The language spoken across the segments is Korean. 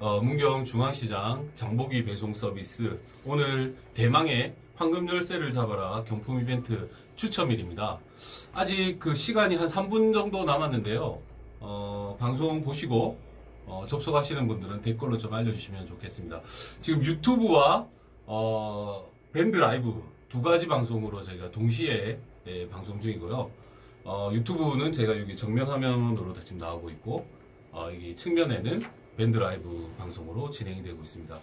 어, 문경 중앙시장 장보기 배송 서비스 오늘 대망의 황금 열쇠를 잡아라 경품 이벤트 추첨일입니다. 아직 그 시간이 한 3분 정도 남았는데요. 어, 방송 보시고 어, 접속하시는 분들은 댓글로 좀 알려주시면 좋겠습니다. 지금 유튜브와 어, 밴드 라이브 두 가지 방송으로 저희가 동시에 예, 방송 중이고요. 어, 유튜브는 제가 여기 정면 화면으로 지금 나오고 있고 어, 여기 측면에는 밴드 라이브 방송으로 진행이 되고 있습니다.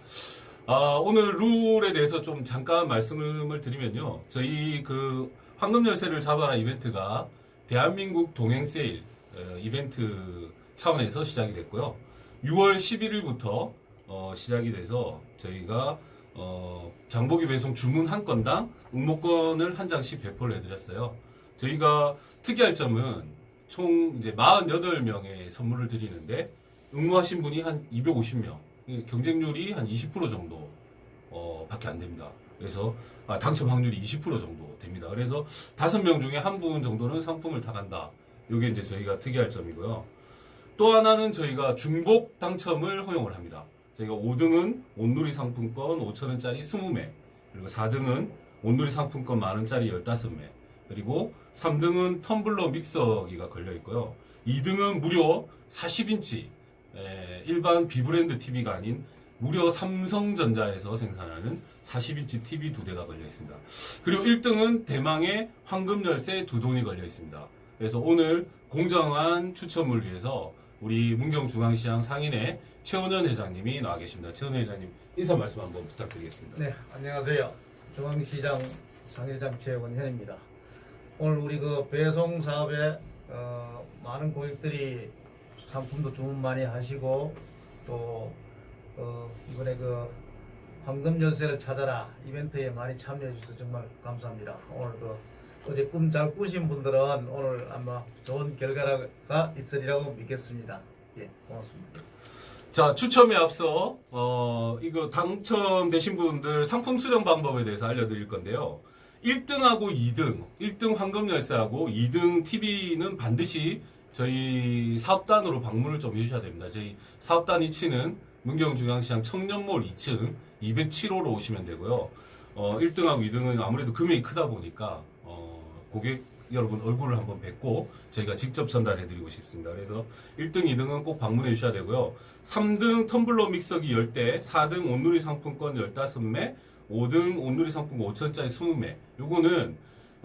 아, 오늘 룰에 대해서 좀 잠깐 말씀을 드리면요. 저희 그 황금 열쇠를 잡아라 이벤트가 대한민국 동행 세일 어, 이벤트 차원에서 시작이 됐고요. 6월 11일부터 어, 시작이 돼서 저희가 어, 장보기 배송 주문 한 건당 응모권을 한 장씩 배포를 해드렸어요. 저희가 특이할 점은 총 이제 48명의 선물을 드리는데 응모하신 분이 한 250명, 경쟁률이 한 20% 정도 어, 밖에 안 됩니다. 그래서 아, 당첨 확률이 20% 정도 됩니다. 그래서 다섯 명 중에 한 분 정도는 상품을 타간다. 이게 이제 저희가 특이할 점이고요. 또 하나는 저희가 중복 당첨을 허용을 합니다. 저희가 5등은 온누리 상품권 5천원짜리 20매, 그리고 4등은 온누리 상품권 만원짜리 15매, 그리고 3등은 텀블러 믹서기가 걸려 있고요. 2등은 무려 40인치 일반 비브랜드 TV가 아닌 무려 삼성전자에서 생산하는 40인치 TV 두 대가 걸려 있습니다. 그리고 1등은 대망의 황금 열쇠 두 돈이 걸려 있습니다. 그래서 오늘 공정한 추첨을 위해서 우리 문경중앙시장 상인의 최원현 회장님이 나와 계십니다. 최원현 회장님 인사 말씀 한번 부탁드리겠습니다. 네, 안녕하세요. 중앙시장 상회장 최원현입니다. 오늘 우리 그 배송 사업에 어, 많은 고객들이 상품도 주문 많이 하시고 또 어, 이번에 그 황금 연세를 찾아라 이벤트에 많이 참여해 주셔서 정말 감사합니다. 오늘 그 어제 꿈 잘 꾸신 분들은 오늘 아마 좋은 결과가 있으리라고 믿겠습니다. 예, 고맙습니다. 자, 추첨에 앞서 어, 이거 당첨되신 분들 상품 수령 방법에 대해서 알려드릴 건데요. 1등하고 2등, 1등 황금 열쇠하고 2등 TV는 반드시 저희 사업단으로 방문을 좀 해주셔야 됩니다. 저희 사업단 위치는 문경중앙시장 청년몰 2층 207호로 오시면 되고요. 어, 1등하고 2등은 아무래도 금액이 크다 보니까 어, 고객 여러분 얼굴을 한번 뵙고 저희가 직접 전달해드리고 싶습니다. 그래서 1등, 2등은 꼭 방문해 주셔야 되고요. 3등 텀블러 믹서기 10대, 4등 온누리 상품권 15매, 5등 온누리 상품권 5천짜리 20매. 요거는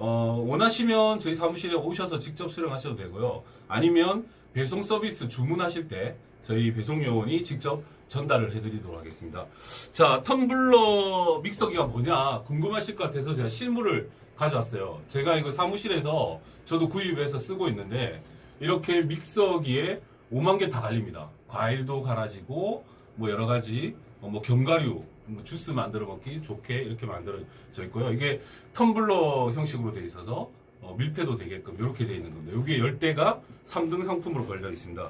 어, 원하시면 저희 사무실에 오셔서 직접 수령하셔도 되고요. 아니면 배송 서비스 주문하실 때 저희 배송 요원이 직접 전달을 해드리도록 하겠습니다. 자, 텀블러 믹서기가 뭐냐 궁금하실 것 같아서 제가 실물을 가져왔어요. 제가 이거 사무실에서 저도 구입해서 쓰고 있는데 이렇게 믹서기에 5만 개 다 갈립니다. 과일도 갈아지고 뭐 여러 가지 어, 뭐 견과류 뭐 주스 만들어 먹기 좋게 이렇게 만들어져 있고요. 이게 텀블러 형식으로 되어 있어서 어, 밀폐도 되게끔 이렇게 되어 있는 겁니다. 여기에 열대가 3등 상품으로 걸려 있습니다.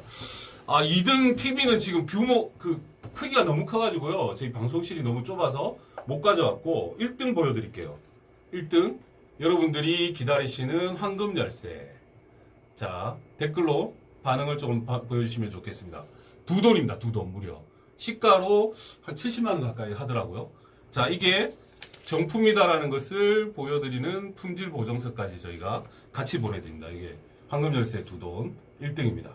아 2등 TV는 지금 규모 그 크기가 너무 커가지고요. 저희 방송실이 너무 좁아서 못 가져왔고 1등 보여드릴게요. 1등 여러분들이 기다리시는 황금 열쇠. 자 댓글로 반응을 조금 바- 보여주시면 좋겠습니다. 두 돈입니다. 두 돈 무려. 시가로 한 70만 원 가까이 하더라고요. 자 이게 정품이다라는 것을 보여드리는 품질 보정서까지 저희가 같이 보내드립니다. 이게 황금 열쇠 두 돈 1등입니다.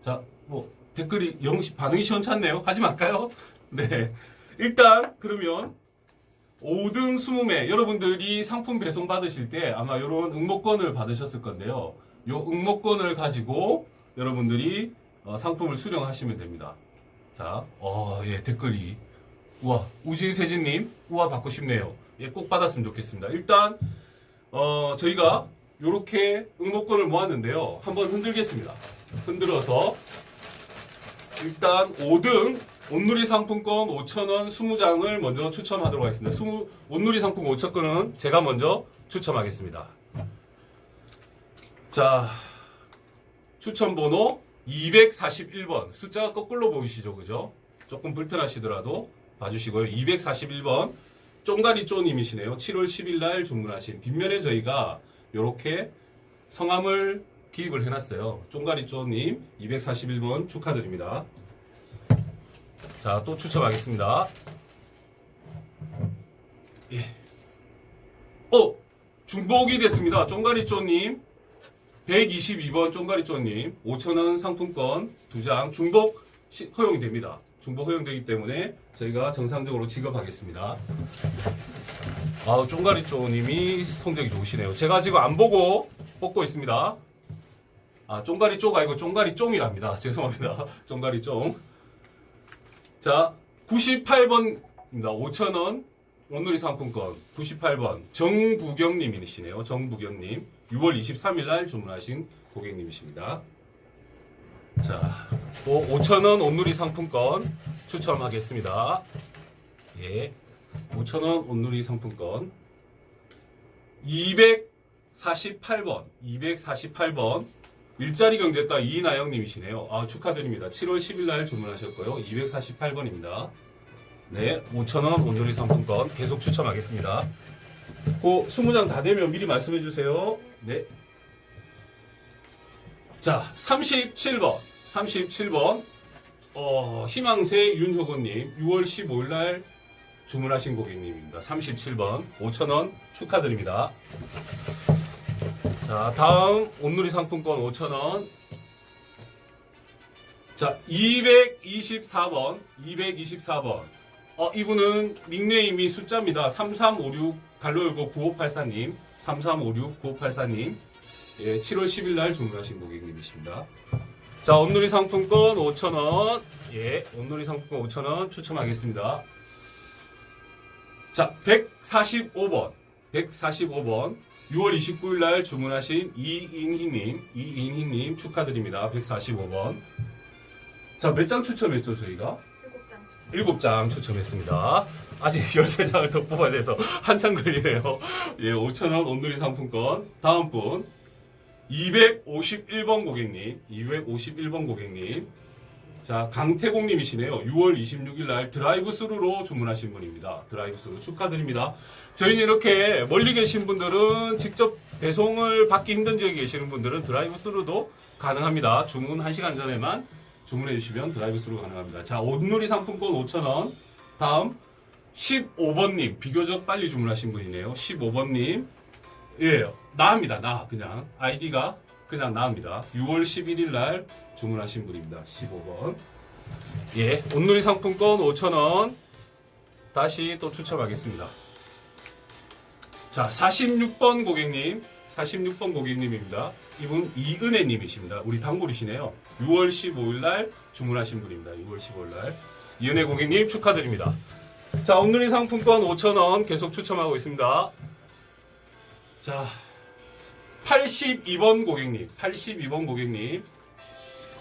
자, 뭐 댓글이 영 반응이 시원찮네요. 하지 말까요? 네. 일단 그러면 5등 20매 여러분들이 상품 배송 받으실 때 아마 이런 응모권을 받으셨을 건데요. 요 응모권을 가지고 여러분들이 어, 상품을 수령하시면 됩니다. 자, 어, 예, 댓글이 우와 우진세진님 우와 받고 싶네요. 예, 꼭 받았으면 좋겠습니다. 일단 어, 저희가 이렇게 응모권을 모았는데요. 한번 흔들겠습니다. 흔들어서 일단 5등 온누리 상품권 5,000원 20장을 먼저 추첨하도록 하겠습니다. 20, 온누리 상품권 5,000건은 제가 먼저 추첨하겠습니다. 자, 추첨 번호 241번. 숫자가 거꾸로 보이시죠? 그죠? 조금 불편하시더라도 봐주시고요. 241번. 쫑가리 쪼님이시네요. 7월 10일 날 주문하신 뒷면에 저희가 이렇게 성함을 기입을 해놨어요. 쫑가리 쪼님 241번 축하드립니다. 자, 또 추첨하겠습니다. 예. 어, 중복이 됐습니다. 쫑가리쪼님. 122번 쫑가리쪼님. 5,000원 상품권 2장 중복 시- 허용이 됩니다. 중복 허용되기 때문에 저희가 정상적으로 지급하겠습니다. 아, 쫑가리쪼님이 성적이 좋으시네요. 제가 지금 안 보고 뽑고 있습니다. 아, 쫑가리 쪼가 아니고 쫑가리 쫑이랍니다. 죄송합니다. 쫑가리 쫑. 자, 98번입니다. 5,000원. 온누리 상품권 98번 정부경님이시네요. 정부경님 6월 23일 날 주문하신 고객님이십니다. 자, 또 5,000원 온누리 상품권 추첨하겠습니다. 예, 5,000원 온누리 상품권 248번 248번 일자리 경제과 이나영님이시네요. 아, 축하드립니다. 7월 10일 날 주문하셨고요. 248번입니다. 네, 5,000원 온누리 상품권 계속 추첨하겠습니다. 그 20장 다 되면 미리 말씀해 주세요. 네. 자, 37번. 37번. 어, 희망새 윤효건님, 6월 15일 날 주문하신 고객님입니다. 37번. 5,000원 축하드립니다. 자, 다음 온누리 상품권 5,000원. 자, 224번. 224번. 어, 이분은 닉네임이 숫자입니다. 3356 갈로 열고 9584님. 3356 9584님. 예, 7월 10일 날 주문하신 고객님이십니다. 자, 온누리 상품권 5,000원. 예, 온누리 상품권 5,000원 추첨하겠습니다. 자, 145번. 145번. 6월 29일 날 주문하신 이인희님, 이인희님 축하드립니다. 145번. 자, 몇 장 추첨했죠, 저희가? 일곱 장 7장 추천. 추첨했습니다. 아직 13장을 더 뽑아야 돼서 한참 걸리네요. 예, 5,000원 온누리 상품권. 다음 분. 251번 고객님. 251번 고객님. 자, 강태공님이시네요. 6월 26일 날 드라이브 스루로 주문하신 분입니다. 드라이브 스루 축하드립니다. 저희는 이렇게 멀리 계신 분들은 직접 배송을 받기 힘든 지역에 계시는 분들은 드라이브 스루도 가능합니다. 주문 1시간 전에만 주문해 주시면 드라이브 스루 가능합니다. 자, 온누리 상품권 5,000원. 다음 15번님 비교적 빨리 주문하신 분이네요. 15번님 예 나합니다. 나 그냥 아이디가 그냥 나옵니다. 6월 11일 날 주문하신 분입니다. 15번 예 온누리 상품권 5,000원 다시 또 추첨하겠습니다. 자 46번 고객님 46번 고객님입니다. 이분 이은혜님이십니다. 우리 단골이시네요. 6월 15일 날 주문하신 분입니다. 6월 15일 날 이은혜 고객님 축하드립니다. 자, 온누리 상품권 5,000원 계속 추첨하고 있습니다. 자, 82번 고객님, 82번 고객님.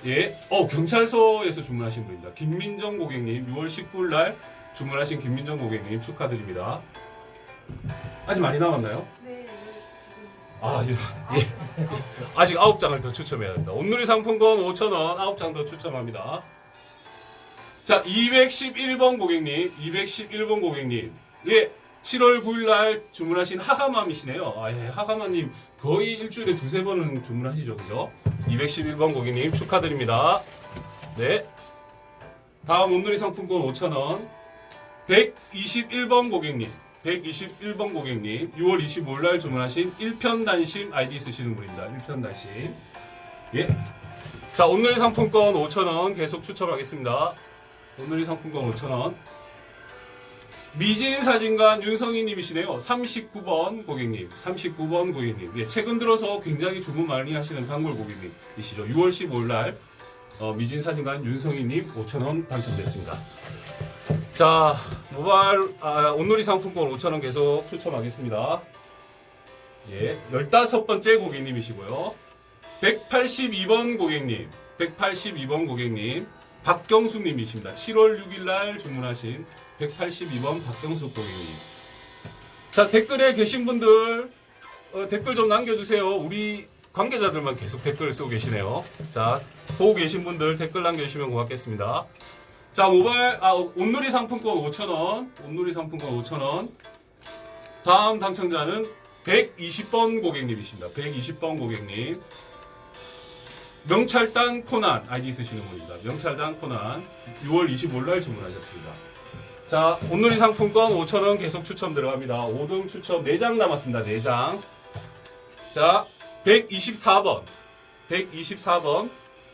예, 어, 경찰서에서 주문하신 분입니다. 김민정 고객님, 6월 19일 날 주문하신 김민정 고객님 축하드립니다. 아직 많이 남았나요? 아, 예. 예. 아직 9장을 더 추첨해야 합니다. 온누리 상품권 5,000원 9장 더 추첨합니다. 자, 211번 고객님, 211번 고객님. 예, 7월 9일 날 주문하신 하하맘이시네요. 아, 예, 하하맘님 거의 일주일에 두세 번은 주문하시죠, 그죠? 211번 고객님 축하드립니다. 네. 다음 온누리 상품권 5,000원. 121번 고객님. 121번 고객님. 6월 25일 날 주문하신 1편 단심 아이디 쓰시는 분입니다. 1편 단심. 예. 자, 오늘 상품권 5,000원 계속 추첨하겠습니다. 오늘 상품권 5,000원. 미진 사진관 윤성희 님이시네요. 39번 고객님. 39번 고객님. 예, 최근 들어서 굉장히 주문 많이 하시는 단골 고객님이시죠. 6월 15일 날 어, 미진 사진관 윤성희 님 5,000원 당첨됐습니다. 자, 모바일 아, 온누리 상품권 5,000원 계속 추첨하겠습니다. 예, 15번째 고객님이시고요. 182번 고객님, 182번 고객님, 박경수 님이십니다. 7월 6일 날 주문하신 182번 박경수 고객님. 자, 댓글에 계신 분들 어, 댓글 좀 남겨주세요. 우리 관계자들만 계속 댓글 쓰고 계시네요. 자, 보고 계신 분들 댓글 남겨주시면 고맙겠습니다. 자, 모바일, 아, 온누리 상품권 5,000원. 온누리 상품권 5,000원. 다음 당첨자는 120번 고객님이십니다. 120번 고객님. 명찰단 코난 아이디 쓰시는 분입니다. 명찰단 코난 6월 25일 날 주문하셨습니다. 자, 오늘의 상품권 5,000원 계속 추첨 들어갑니다. 5등 추첨 4장 남았습니다. 4장. 자, 124번. 124번.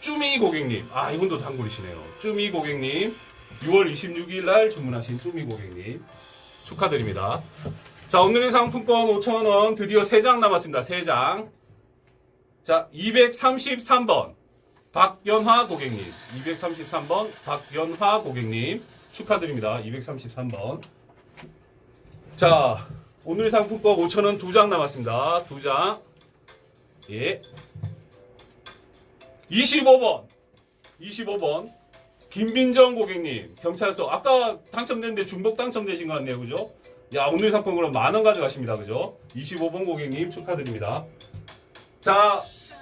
쭈미 고객님. 아, 이분도 단골이시네요. 쭈미 고객님. 6월 26일 날 주문하신 쭈미 고객님. 축하드립니다. 자, 오늘의 상품권 5,000원 드디어 3장 남았습니다. 3장. 자, 233번. 박연화 고객님. 233번 박연화 고객님. 축하드립니다. 233번. 자, 오늘 상품권 5,000원 두장 남았습니다. 두 장. 예. 25번. 25번. 김민정 고객님. 경찰서. 아까 당첨됐는데 중복 당첨되신 것 같네요. 그죠? 야, 오늘 상품 그럼 만원 가져가십니다. 그죠? 25번 고객님 축하드립니다. 자,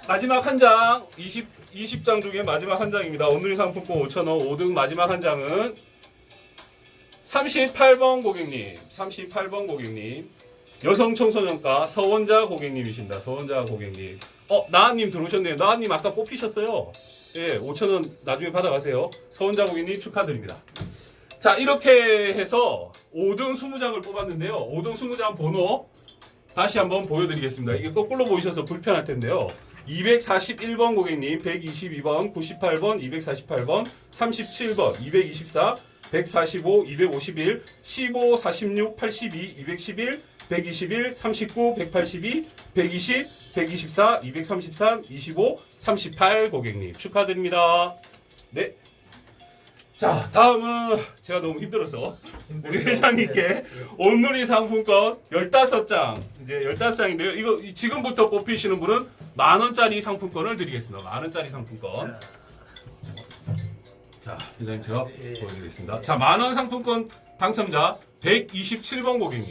마지막 한 장. 20, 20장 중에 마지막 한 장입니다. 오늘의 상품권 5,000원 5등 마지막 한 장은 38번 고객님, 38번 고객님, 여성 청소년과 서원자 고객님이십니다. 서원자 고객님. 어, 나은님 들어오셨네요. 나은님 아까 뽑히셨어요. 예, 5천원 나중에 받아가세요. 서원자 고객님 축하드립니다. 자, 이렇게 해서 5등 20장을 뽑았는데요. 5등 20장 번호 다시 한번 보여드리겠습니다. 이게 거꾸로 보이셔서 불편할 텐데요. 241번 고객님, 122번, 98번, 248번, 37번, 224, 145, 251, 15, 46, 82, 211, 121, 39, 182, 120, 124, 233, 25, 38 고객님 축하드립니다. 네. 자, 다음은 제가 너무 힘들어서 우리 회장님께 온누리 상품권 15장 이제 15장인데요. 이거 이- 지금부터 뽑히시는 분은 만 원짜리 상품권을 드리겠습니다. 만 원짜리 상품권. 자, 회장님 제가 예. 보여드리겠습니다. 자, 만 원 상품권 당첨자 127번 고객님.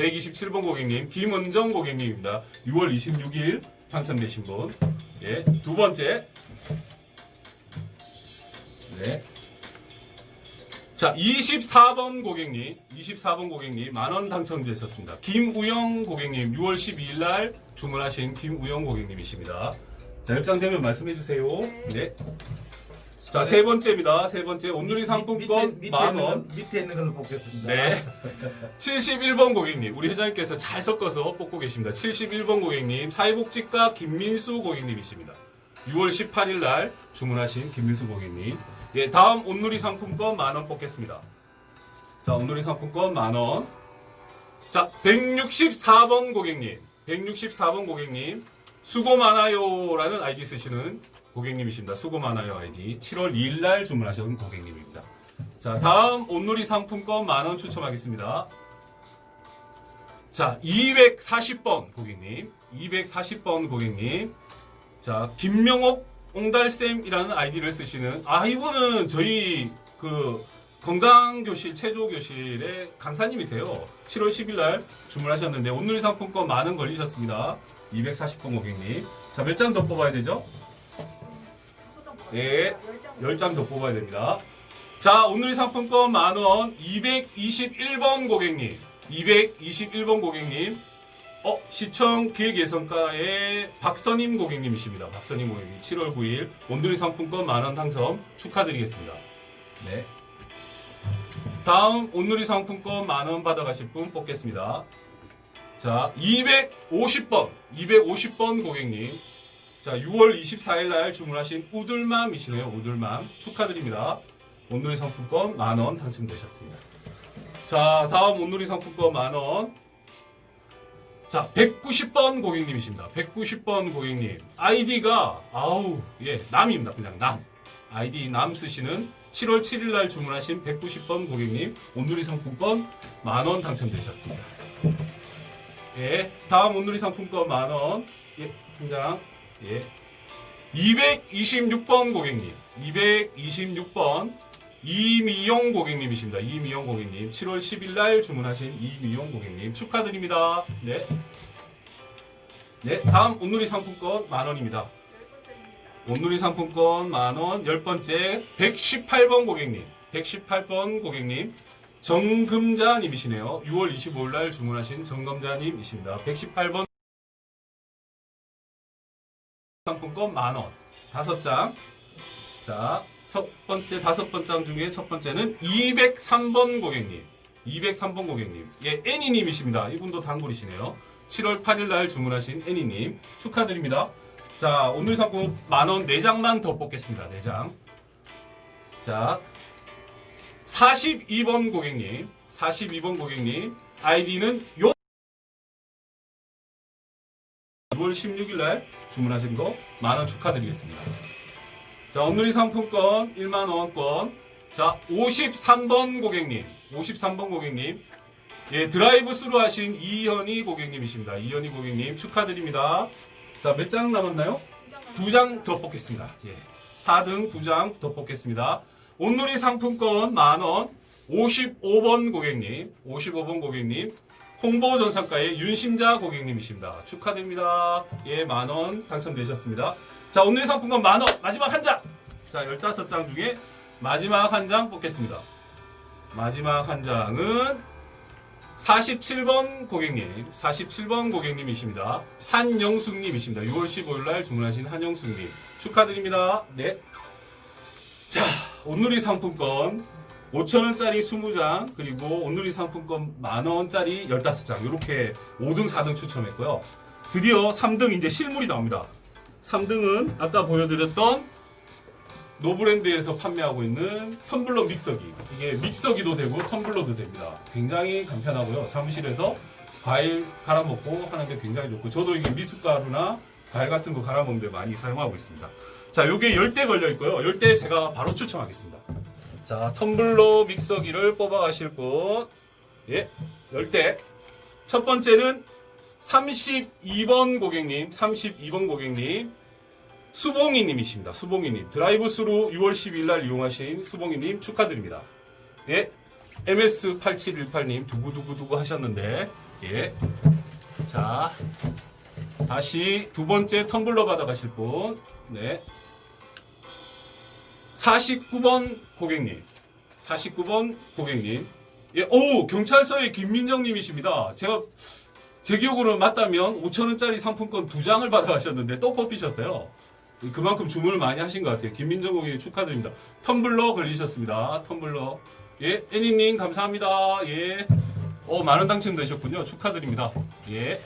127번 고객님 김은정 고객님입니다. 6월 26일 당첨되신 분. 예, 두 번째. 네. 자, 24번 고객님, 24번 고객님 만원 당첨되셨습니다. 김우영 고객님 6월 12일 날 주문하신 김우영 고객님이십니다. 자, 입장되면 말씀해 주세요. 네. 자, 세 번째입니다. 세 번째 온누리 상품권 밑에, 밑에 만 있는 원. 건- 밑에 있는 걸로 뽑겠습니다. 네. 71번 고객님, 우리 회장님께서 잘 섞어서 뽑고 계십니다. 71번 고객님, 사회복지과 김민수 고객님이십니다. 6월 18일 날 주문하신 김민수 고객님. 예, 다음 온누리 상품권 만 원 뽑겠습니다. 자, 온누리 상품권 만 원. 자, 164번 고객님, 164번 고객님, 수고 많아요라는 아이디 쓰시는 고객님이십니다. 수고 많아요 아이디. 7월 2일 날 주문하신 고객님입니다. 자, 다음 온누리 상품권 만원 추첨하겠습니다. 자, 240번 고객님. 240번 고객님. 자, 김명옥 옹달쌤이라는 아이디를 쓰시는 아, 이분은 저희 그 건강교실, 체조교실의 강사님이세요. 7월 10일 날 주문하셨는데 온누리 상품권 만원 걸리셨습니다. 240번 고객님. 자, 몇 장 더 뽑아야 되죠? 예, 10장 더 뽑아야 됩니다. 자, 오늘 상품권 만원 221번 고객님. 221번 고객님. 어, 시청 기획 예선과의 박선임 고객님이십니다. 박선임 고객님. 7월 9일 온누리 상품권 만원 당첨 축하드리겠습니다. 네. 다음 온누리 상품권 만원 받아가실 분 뽑겠습니다. 자, 250번. 250번 고객님. 자, 6월 24일 날 주문하신 우들맘이시네요. 우들맘. 축하드립니다. 온누리 상품권 만 원 당첨되셨습니다. 자, 다음 온누리 상품권 만 원. 자, 190번 고객님이십니다. 190번 고객님. 아이디가, 아우, 예, 남입니다. 그냥 남. 아이디 남 쓰시는 7월 7일 날 주문하신 190번 고객님. 온누리 상품권 만 원 당첨되셨습니다. 예, 다음 온누리 상품권 만 원. 예, 한 장. 예. 226번 고객님. 226번. 이미용 고객님이십니다. 이미용 고객님. 7월 10일 날 주문하신 이미용 고객님. 축하드립니다. 네. 네, 다음 온누리 상품권 만 원입니다. 온누리 상품권 만 원. 열 번째 118번 고객님. 118번 고객님. 정금자님이시네요. 6월 25일 날 주문하신 정금자님이십니다. 118번 상품권 만 원. 다섯 장. 자, 첫 번째 다섯 번째 중에 첫 번째는 203번 고객님. 203번 고객님. 예, 애니님이십니다. 이분도 단골이시네요. 7월 8일 날 주문하신 애니님 축하드립니다. 자, 오늘 상품 만원 4장만 더 뽑겠습니다. 4장. 자, 42번 고객님. 42번 고객님. 아이디는 요 6월 16일 날 주문하신 거 만 원 축하드리겠습니다. 자, 오늘의 상품권 1만 원권. 자, 53번 고객님. 53번 고객님. 예, 드라이브 스루 하신 이현희 고객님이십니다. 이현희 고객님 축하드립니다. 자, 몇 장 남았나요? 두 장 더 뽑겠습니다. 예. 4등 두 장 더 뽑겠습니다. 온누리 상품권 만 원 55번 고객님 55번 고객님 홍보 전상가의 윤심자 고객님이십니다. 축하드립니다. 예, 만원 당첨되셨습니다. 자, 오늘 상품권 만원 마지막 한 장. 자, 15장 중에 마지막 한 장 뽑겠습니다. 마지막 한 장은 47번 고객님, 47번 고객님이십니다. 한영숙님이십니다. 6월 15일 날 주문하신 한영숙님. 축하드립니다. 네. 자, 온누리 상품권 5천원짜리 20장, 그리고 온누리 상품권 만원짜리 15장. 이렇게 5등, 4등 추첨했고요. 드디어 3등 이제 실물이 나옵니다. 3등은 아까 보여드렸던 노브랜드에서 판매하고 있는 텀블러 믹서기. 이게 믹서기도 되고 텀블러도 됩니다. 굉장히 간편하고요. 사무실에서 과일 갈아 먹고 하는데 굉장히 좋고 저도 이게 미숫가루나 과일 같은 거 갈아 먹는데 많이 사용하고 있습니다. 자, 요게 10대 걸려 있고요. 10대 제가 바로 추첨하겠습니다. 자, 텀블러 믹서기를 뽑아 가실 분. 예. 10대. 첫 번째는 32번 고객님, 32번 고객님. 수봉이님이십니다. 수봉이님 드라이브 스루 6월 10일 날 이용하신 수봉이님 축하드립니다. 예, MS 8718님 두구두구두구 하셨는데 예, 자 다시 두 번째 텀블러 받아가실 분, 네, 49번 고객님, 49번 고객님, 예, 오 경찰서의 김민정 님이십니다. 제가 제 기억으로 맞다면 5천 원짜리 상품권 두 장을 받아가셨는데 또 뽑히셨어요. 그만큼 주문을 많이 하신 것 같아요. 김민정 고객님 축하드립니다. 텀블러 걸리셨습니다. 텀블러. 예, 애니님 감사합니다. 예. 어, 만원 당첨되셨군요. 축하드립니다. 예.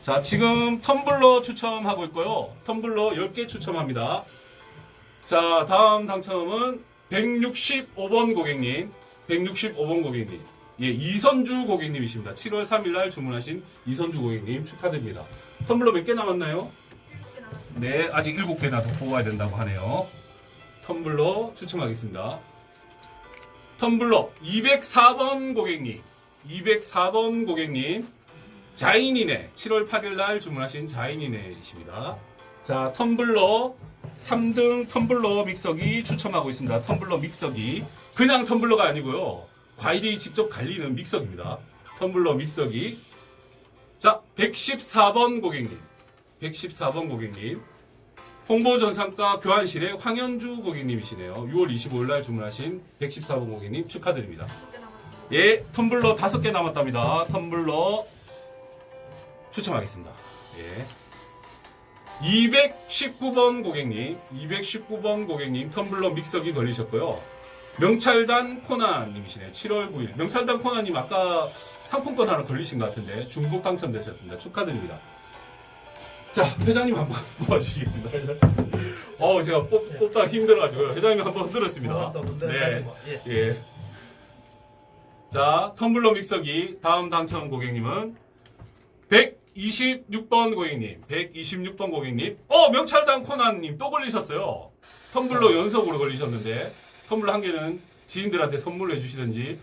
자, 지금 텀블러 추첨하고 있고요. 텀블러 10개 추첨합니다. 자, 다음 당첨은 165번 고객님. 165번 고객님. 예, 이선주 고객님이십니다. 7월 3일 날 주문하신 이선주 고객님 축하드립니다. 텀블러 몇 개 남았나요? 네, 아직 7개나 더 뽑아야 된다고 하네요. 텀블러 추첨하겠습니다. 텀블러 204번 고객님, 204번 고객님, 자인이네, 7월 8일 날 주문하신 자인이네이십니다. 자, 텀블러 3등 텀블러 믹서기 추첨하고 있습니다. 텀블러 믹서기. 그냥 텀블러가 아니고요. 과일이 직접 갈리는 믹서기입니다. 텀블러 믹서기. 자, 114번 고객님. 114번 고객님. 홍보 전상가 교환실의 황현주 고객님이시네요. 6월 25일 날 주문하신 114번 고객님 축하드립니다. 예, 텀블러 5개 남았답니다. 텀블러 추첨하겠습니다. 예. 219번 고객님, 219번 고객님 텀블러 믹서기 걸리셨고요. 명찰단 코나님이시네요. 7월 9일. 명찰단 코나님 아까 상품권 하나 걸리신 것 같은데 중복 당첨되셨습니다. 축하드립니다. 자, 회장님 한번 뽑아주시겠습니다. 어, 제가 뽑, 뽑다 힘들어가지고 회장님 한번 흔들었습니다. 근데 네. 다행이고. 예. 예. 자, 텀블러 믹서기 다음 당첨 고객님은 126번 고객님, 126번 고객님. 어, 명찰당 코난님 또 걸리셨어요. 텀블러 연속으로 걸리셨는데 텀블러 한 개는 지인들한테 선물해 주시든지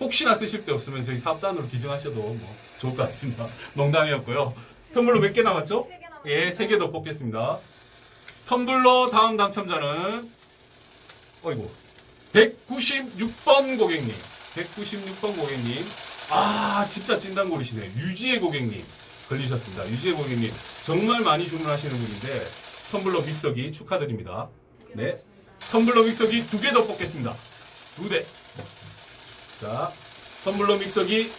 혹시나 쓰실 데 없으면 저희 사업단으로 기증하셔도 뭐 좋을 것 같습니다. 농담이었고요. 텀블러 몇 개 남았죠? 예, 세 개 더 뽑겠습니다. 텀블러 다음 당첨자는 어이구 196번 고객님, 196번 고객님. 아, 진짜 찐단골이시네. 유지의 고객님 걸리셨습니다. 유지의 고객님 정말 많이 주문하시는 분인데 텀블러 믹서기 축하드립니다. 네. 텀블러 믹서기 두 개 더 뽑겠습니다. 두 대. 자, 텀블러 믹서기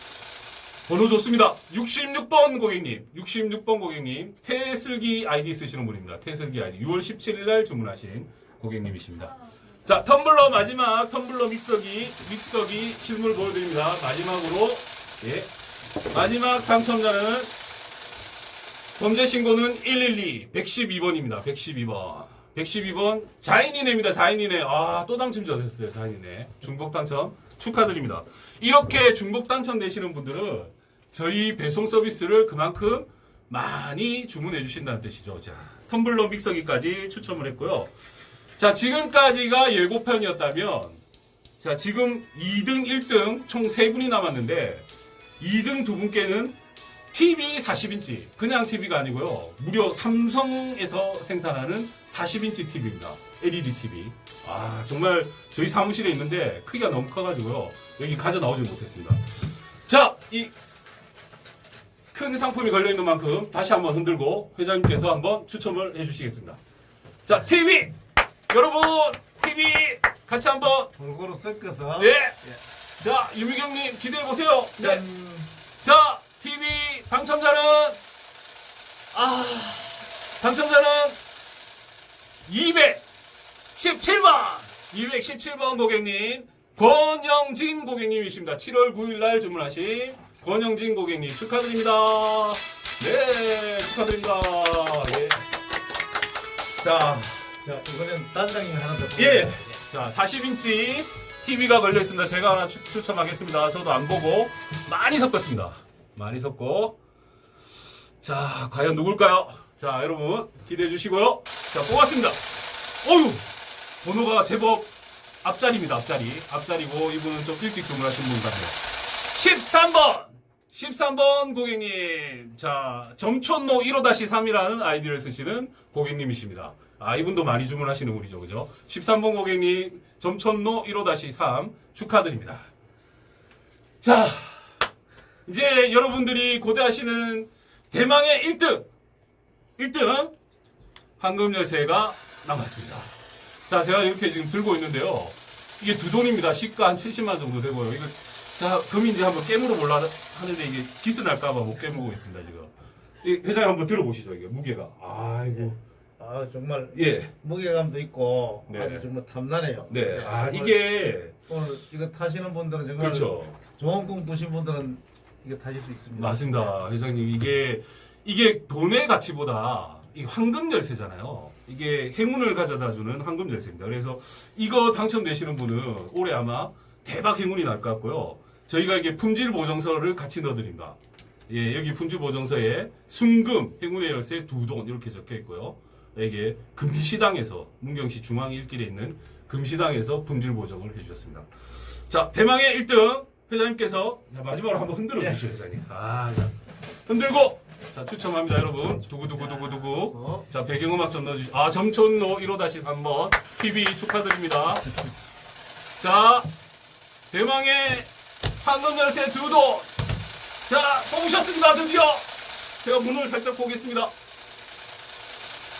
번호 좋습니다. 66번 고객님, 66번 고객님, 태슬기 아이디 쓰시는 분입니다. 태슬기 아이디 6월 17일 날 주문하신 고객님이십니다. 자, 텀블러 마지막 텀블러 믹서기, 믹서기 실물 보여드립니다. 마지막으로 예, 마지막 당첨자는 범죄 신고는 112, 112번입니다. 112번. 112번 자인이네입니다. 자인이네. 아, 또 당첨자셨어요. 자인이네. 중복 당첨 축하드립니다. 이렇게 중복 당첨되시는 분들은 저희 배송 서비스를 그만큼 많이 주문해 주신다는 뜻이죠. 자, 텀블러 믹서기까지 추첨을 했고요. 자, 지금까지가 예고편이었다면 자, 지금 2등, 1등 총 3분이 남았는데 2등 두 분께는 TV 40인치 그냥 TV가 아니고요. 무려 삼성에서 생산하는 40인치 TV입니다. LED TV 아 정말 저희 사무실에 있는데 크기가 너무 커가지고요. 여기 가져 나오지 못했습니다. 자이 큰 상품이 걸려있는 만큼 다시 한번 흔들고 회장님께서 한번 추첨을 해주시겠습니다. 자 TV 여러분 TV 같이 한번. 골고루 섞어서. 네. 자 유미경님 기대해 보세요. 네. 짠. 자, TV 당첨자는 아, 당첨자는 217번. 217번 고객님. 권영진 고객님이십니다. 7월 9일 날 주문하신 권영진 고객님 축하드립니다. 네, 축하드립니다. 예. 자, 자 이거는 단장님이 하나 더 예. 자, 40인치 TV가 걸려 있습니다. 제가 하나 추, 추첨하겠습니다. 저도 안 보고 많이 섞었습니다. 많이 섞고. 자, 과연 누굴까요? 자, 여러분 기대해 주시고요. 자, 뽑았습니다. 어유 번호가 제법 앞자리입니다. 앞자리. 앞자리고 이분은 좀 일찍 주문하신 분 같네요. 13번. 13번 고객님. 자, 점촌로 1호-3이라는 아이디를 쓰시는 고객님이십니다. 아, 이분도 많이 주문하시는 분이죠. 그죠? 13번 고객님, 점촌로 1호-3 축하드립니다. 자, 이제 여러분들이 고대하시는 대망의 1등! 1등! 황금 열쇠가 남았습니다. 자, 제가 이렇게 지금 들고 있는데요. 이게 두 돈입니다. 시가 한 70만 정도 되고요. 이거 자, 금인지 한번 깨물어 볼라 하는데 이게 기스 날까봐 못 깨물고 있습니다, 지금. 이 회장님 한번 들어보시죠, 이게 무게가. 아이고. 아 정말 예. 무게감도 있고 네. 아주 정말 탐나네요. 네. 아, 정말 이게. 오늘 이거 타시는 분들은 정말 그렇죠. 좋은 꿈 꾸신 분들은 이거 타실 수 있습니다. 맞습니다, 회장님. 이게, 이게 돈의 가치보다 이 황금 열쇠잖아요. 이게 행운을 가져다 주는 황금 열쇠입니다. 그래서 이거 당첨되시는 분은 올해 아마 대박 행운이 날 것 같고요. 저희가 이게 품질 보정서를 같이 넣어드립니다. 예, 여기 품질 보정서에 순금 행운의 열쇠 두 돈 이렇게 적혀 있고요. 이게 금시당에서 문경시 중앙 일길에 있는 금시당에서 품질 보정을 해주셨습니다. 자, 대망의 1등 회장님께서 자, 마지막으로 한번 흔들어 주시죠, 회장님. 아, 자, 흔들고 자 추첨합니다, 여러분. 두구 두구 두구 두구. 어? 자 배경음악 좀 넣어주시. 아 점촌로 1호-3번 TV 축하드립니다. 자 대망의 황금 열쇠 두 돈. 자 뽑으셨습니다 드디어. 제가 문을 살짝 보겠습니다.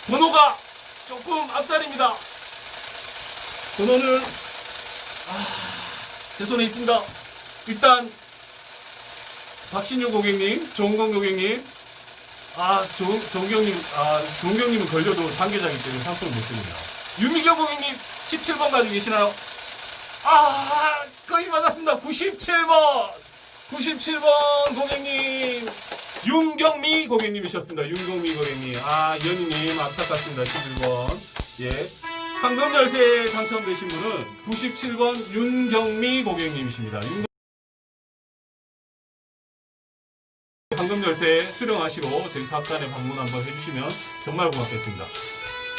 번호가 조금 앞자리입니다. 번호는 아, 제 손에 있습니다. 일단 박신유 고객님, 정건 고객님, 아, 정, 정경님, 아, 정경님은 걸려도 관계자이기 때문에 상품을 못 드립니다. 유미경 고객님, 17번 가지고 계시나요? 아, 거의 맞았습니다. 97번! 97번 고객님, 윤경미 고객님이셨습니다. 윤경미 고객님. 아, 연희님, 안타깝습니다. 11번. 예. 황금 열쇠 당첨되신 분은 97번 윤경미 고객님이십니다. 윤- 수령하시고 저희 사업단에 방문 한번 해주시면 정말 고맙겠습니다.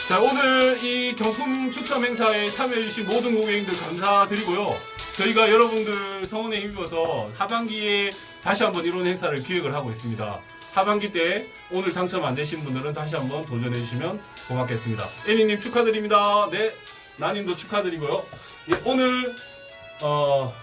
자 오늘 이 경품 추첨 행사에 참여해주신 모든 고객님들 감사드리고요. 저희가 여러분들 성원에 힘입어서 하반기에 다시 한번 이런 행사를 기획을 하고 있습니다. 하반기 때 오늘 당첨 안 되신 분들은 다시 한번 도전해 주시면 고맙겠습니다. 애니님 축하드립니다. 네, 나님도 축하드리고요. 예, 오늘 어,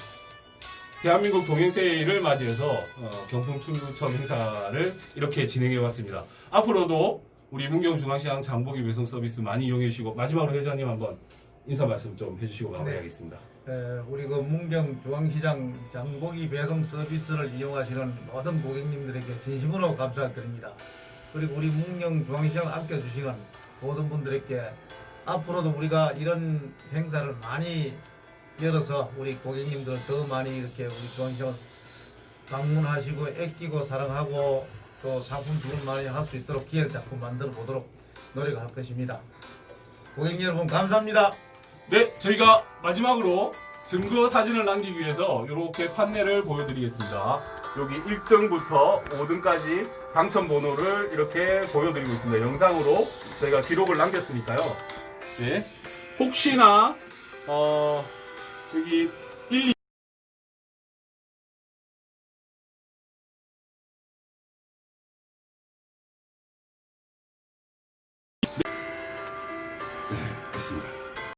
대한민국 동행세일을 맞이해서 어, 경품 추첨 행사를 이렇게 진행해 왔습니다. 앞으로도 우리 문경 중앙시장 장보기 배송 서비스 많이 이용해 주시고 마지막으로 회장님 한번 인사 말씀 좀 해주시고 마무리하겠습니다. 에, 우리 그 문경 중앙시장 장보기 배송 서비스를 이용하시는 모든 고객님들에게 진심으로 감사드립니다. 그리고 우리 문경 중앙시장을 아껴주시는 모든 분들에게 앞으로도 우리가 이런 행사를 많이 열어서 우리 고객님들 더 많이 이렇게 우리 중앙시장을 방문하시고 애끼고 사랑하고 또 상품 주문 많이 할 수 있도록 기회를 자꾸 만들어 보도록 노력할 것입니다. 고객님 여러분 감사합니다. 네, 저희가 마지막으로 증거 사진을 남기기 위해서 이렇게 판넬을 보여드리겠습니다. 여기 1등부터 5등까지 당첨 번호를 이렇게 보여드리고 있습니다. 영상으로 저희가 기록을 남겼으니까요. 네, 혹시나 어, 여기